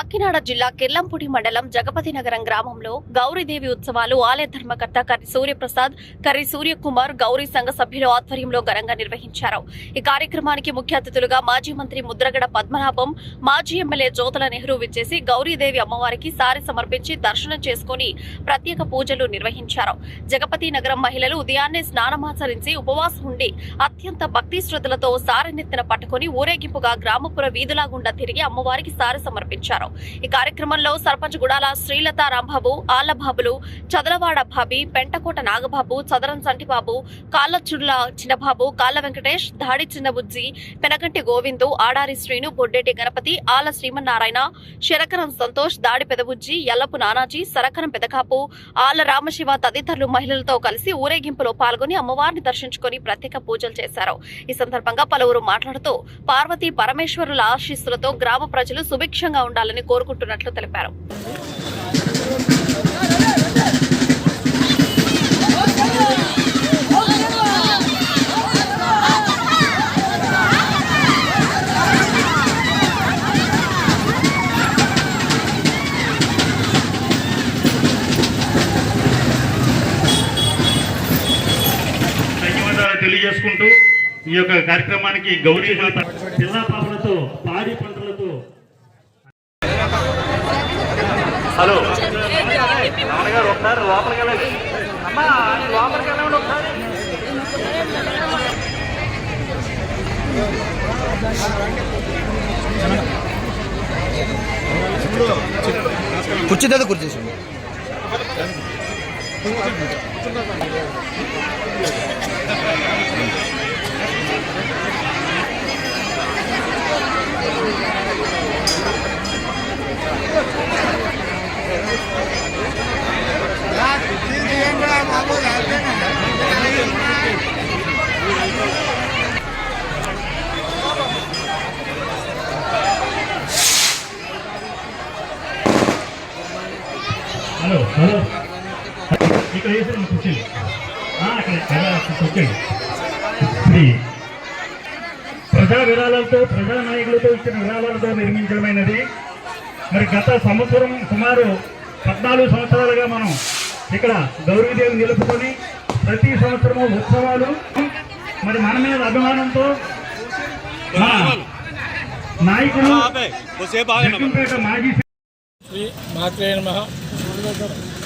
కాకినాడ జిల్లా కిర్లంపూడి మండలం జగపతి నగరం గ్రామంలో గౌరీదేవి ఉత్సవాలు ఆలయ ధర్మకర్త కర్రి సూర్యప్రసాద్ కర్రి సూర్యకుమార్ గౌరీ సంఘ సభ్యుల ఆధ్వర్యంలో ఘనంగా నిర్వహించారు. ఈ కార్యక్రమానికి ముఖ్య అతిథులుగా మాజీ మంత్రి ముద్రగడ పద్మనాభం మాజీ ఎమ్మెల్యే జ్యోతుల నెహ్రూ విచ్చేసి గౌరీదేవి అమ్మవారికి సారి సమర్పించి దర్శనం చేసుకుని ప్రత్యేక పూజలు నిర్వహించారు. జగపతి నగరం మహిళలు ఉదయాన్నే స్నానమాచరించి ఉపవాసం ఉండి అత్యంత భక్తి శ్రద్ధలతో సారెనెత్తిన పట్టుకుని ఊరేగింపుగా గ్రామపుర వీధుల గుండా తిరిగి అమ్మవారికి సారి సమర్పించారు. ఈ కార్యక్రమంలో సర్పంచ్ గుడాల శ్రీలత రాంబాబు ఆళ్ళబాబులు చదలవాడ బాబి పెంటకోట నాగబాబు చదరం సంటిబాబు కాళ్ళచుర్ల చిన్నబాబు కాళ్ళ వెంకటేష్ దాడి చిన్నబుజ్జి పెనగంటి గోవిందు ఆడారి శ్రీను బొడ్డేటి గణపతి ఆల శ్రీమన్నారాయణ శరకరం సంతోష్ దాడి పెదబుజ్జి ఎల్లపు నానాజీ సరకరం పెదకాపు ఆల రామశివ తదితరులు మహిళలతో కలిసి ఊరేగింపులో పాల్గొని అమ్మవారిని దర్శించుకొని ప్రత్యేక పూజలు చేశారు. ఈ సందర్భంగా పలువురు మాట్లాడుతూ పార్వతీ పరమేశ్వరుల ఆశీస్సులతో గ్రామ ప్రజలు సుభిక్షంగా ఉండాలని కోరుకుంటున్నట్లు తెలిపారు. తెలియజేసుకుంటూ ఈ యొక్క కార్యక్రమానికి గౌరీ జిల్లా పాపల హలో. నాన్నగారు ఒకసారి లోపలికి వెళ్ళండి. అమ్మా లోపలికి వెళ్ళండి ఒకసారి. కుర్చీ దగ్గర కుర్చీ. Hello hello. ఇక్కడ వేసాను కూర్చోండి ఆ, అక్కడ. కూర్చోండి శ్రీ ప్రజా విరాళాలతో ప్రజా నాయకులతో ఇచ్చిన విరాళాలతో నిర్మించడమైనది. మరి గత సంవత్సరం సుమారు పద్నాలుగు సంవత్సరాలుగా మనం ఇక్కడ గౌరీదేవి నిలుపుకొని ప్రతి సంవత్సరము ఉత్సవాలు మరి మన మీద అభిమానంతో నాయకులు మాజీ శ్రీ మాత్రే నమ.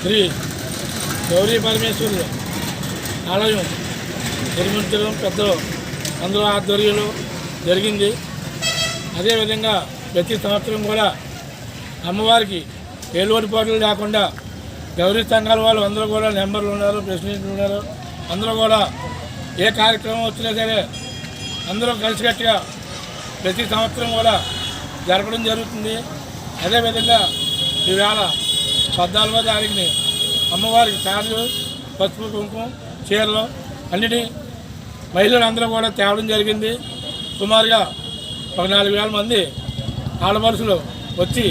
శ్రీ గౌరీ పరమేశ్వరి ఆలయం నిర్మించడం పెద్దలు అందరూ ఆధ్వర్యంలో జరిగింది. అదేవిధంగా ప్రతి సంవత్సరం కూడా అమ్మవారికి ఏలువడిపాట్లు లేకుండా గౌరీ సంఘాల వాళ్ళు అందరూ కూడా మెంబర్లు ఉన్నారు ప్రెసిడెంట్లు ఉన్నారు. అందరూ కూడా ఏ కార్యక్రమం వచ్చినా సరే అందరూ కలిసికట్టుగా ప్రతి సంవత్సరం కూడా జరపడం జరుగుతుంది. అదేవిధంగా ఈవేళ పద్నాలుగో తారీఖుని అమ్మవారికి చార్లు పసుపు కుంకుమ చీరలు అన్నిటి మహిళలందరూ కూడా తేవడం జరిగింది. సుమారుగా ఒక నాలుగు వేల మంది ఆడపడుసులు వచ్చి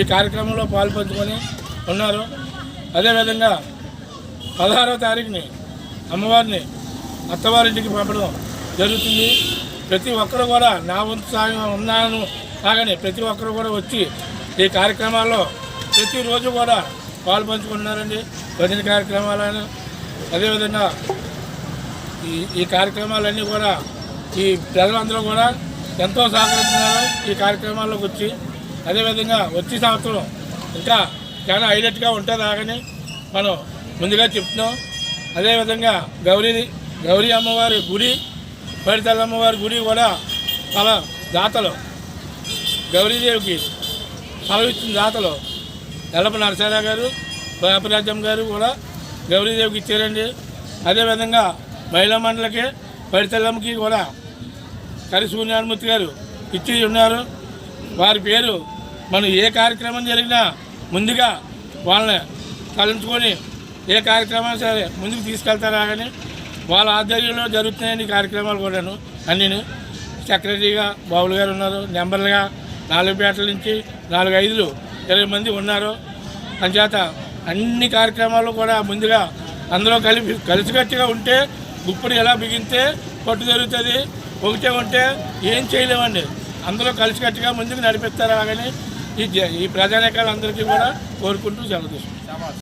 ఈ కార్యక్రమంలో పాల్పంచుకొని ఉన్నారు. అదేవిధంగా పదహారవ తారీఖుని అమ్మవారిని అత్తవారింటికి పంపడం జరుగుతుంది. ప్రతి ఒక్కరు కూడా నా వంతు సాయం ఉన్నాను. కాగానే ప్రతి ఒక్కరు కూడా వచ్చి ఈ కార్యక్రమాల్లో ప్రతిరోజు కూడా పాలు పంచుకుంటున్నారండి. భజన కార్యక్రమాలను అదేవిధంగా ఈ ఈ కార్యక్రమాలన్నీ కూడా ఈ ప్రజలందరూ కూడా ఎంతో సహకరిస్తున్నారు ఈ కార్యక్రమాల్లోకి వచ్చి. అదేవిధంగా వచ్చే సంవత్సరం ఇంకా చాలా హైలైట్గా ఉంటుంది ఆగని మనం ముందుగా చెప్తున్నాం. అదేవిధంగా గౌరీ గౌరీ అమ్మవారి గుడి పడితల అమ్మవారి గుడి కూడా చాలా దాతలు. గౌరీదేవికి సెలవు ఇచ్చిన దాతలు. ఎల్లప్ప నరసారా గారు పాపరాజ్యం గారు కూడా గౌరీదేవికి ఇచ్చారండి. అదేవిధంగా మహిళా మండలికి పడితల్లమ్మకి కూడా కరి సూర్యనారాయణమూర్తి గారు ఇచ్చి ఉన్నారు. వారి పేరు మనం ఏ కార్యక్రమం జరిగినా ముందుగా వాళ్ళని తలంచుకొని ఏ కార్యక్రమాలు సరే ముందుకు తీసుకెళ్తారా కానీ వాళ్ళ ఆధ్వర్యంలో జరుగుతున్నాయండి కార్యక్రమాలు కూడాను అన్నీ సెక్రటరీగా బాబులు గారు ఉన్నారు. నెంబర్లుగా నాలుగు పేటల నుంచి నాలుగు ఐదులు ఇరవై మంది ఉన్నారు. అంచేత అన్ని కార్యక్రమాలు కూడా ముందుగా అందరూ కలిపి కలిసికట్టుగా ఉంటే గుప్పుడు ఎలా బిగిస్తే పట్టు జరుగుతుంది. ఒకటే ఉంటే ఏం చేయలేమండి. అందరూ కలిసికట్టుగా ముందుకు నడిపిస్తారు కానీ ఈ జ- ఈ ప్రజానేకాలందరికీ కూడా కోరుకుంటూ సెలవు